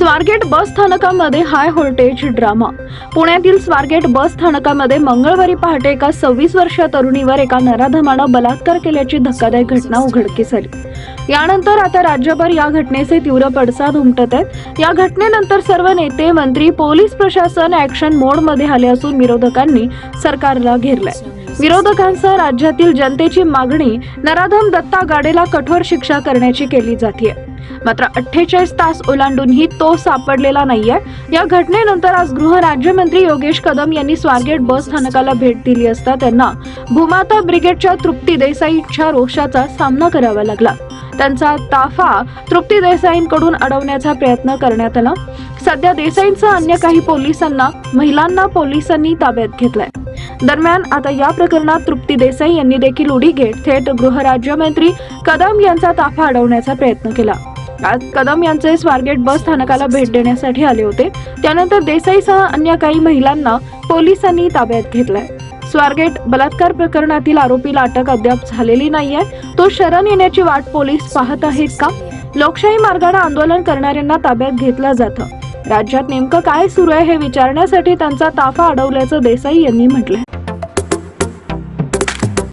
Swargate bus स्थानकामध्ये high voltage drama. पुण्यातील Swargate bus स्थानकामध्ये मंगळवारी पहाटे एका सव्वीस वर्षीय तरुणीवर एका नराधमानं बलात्कार केल्याची धक्कादायक घटना उघडकीस आली. यानंतर आता राज्यभर या घटनेचे तीव्र पडसाद उमटत आहेत. या घटनेनंतर सर्व नेते मंत्री पोलीस प्रशासन ऍक्शन मोडमध्ये आले असून विरोधकांनी सरकारला घेरलंय. विरोधकांसह राज्यातील जनतेची मागणी नराधम दत्ता गाडेला कठोर शिक्षा करण्याची केली जाते मात्र अठ्ठेचाळीस तास ओलांडूनही तो सापडलेला नाहीये. या घटनेनंतर आज गृह राज्यमंत्री योगेश कदम यांनी स्वारगेट बस स्थानकाला भेट दिली असता त्यांना भूमाता ब्रिगेडच्या तृप्ती देसाईच्या रोषाचा सामना करावा लागला. त्यांचा ताफा तृप्ती देसाईंकडून अडवण्याचा प्रयत्न करण्यात आला. सध्या देसाईंसह अन्य काही पोलिसांना महिलांना पोलिसांनी ताब्यात घेतलाय. दरम्यान आता या प्रकरणात तृप्ती देसाई यांनी देखील उडी घेत थेट गृहराज्यमंत्री कदम यांचा ताफा अडवण्याचा प्रयत्न केला. आज कदम यांचे स्वारगेट बस स्थानकाला भेट देण्यासाठी आले होते. त्यानंतर देसाईसह अन्य काही महिलांना पोलिसांनी ताब्यात घेतलाय. स्वारगेट बलात्कार प्रकरणातील आरोपीला अटक अद्याप झालेली नाहीये. तो शरण येण्याची वाट पोलीस पाहत आहेत का? लोकशाही मार्गाने आंदोलन करणाऱ्यांना ताब्यात घेतलं जातं. राज्यात नेमकं काय सुरू आहे हे विचारण्यासाठी त्यांचा ताफा अडवल्याचं देसाई यांनी म्हटलंय.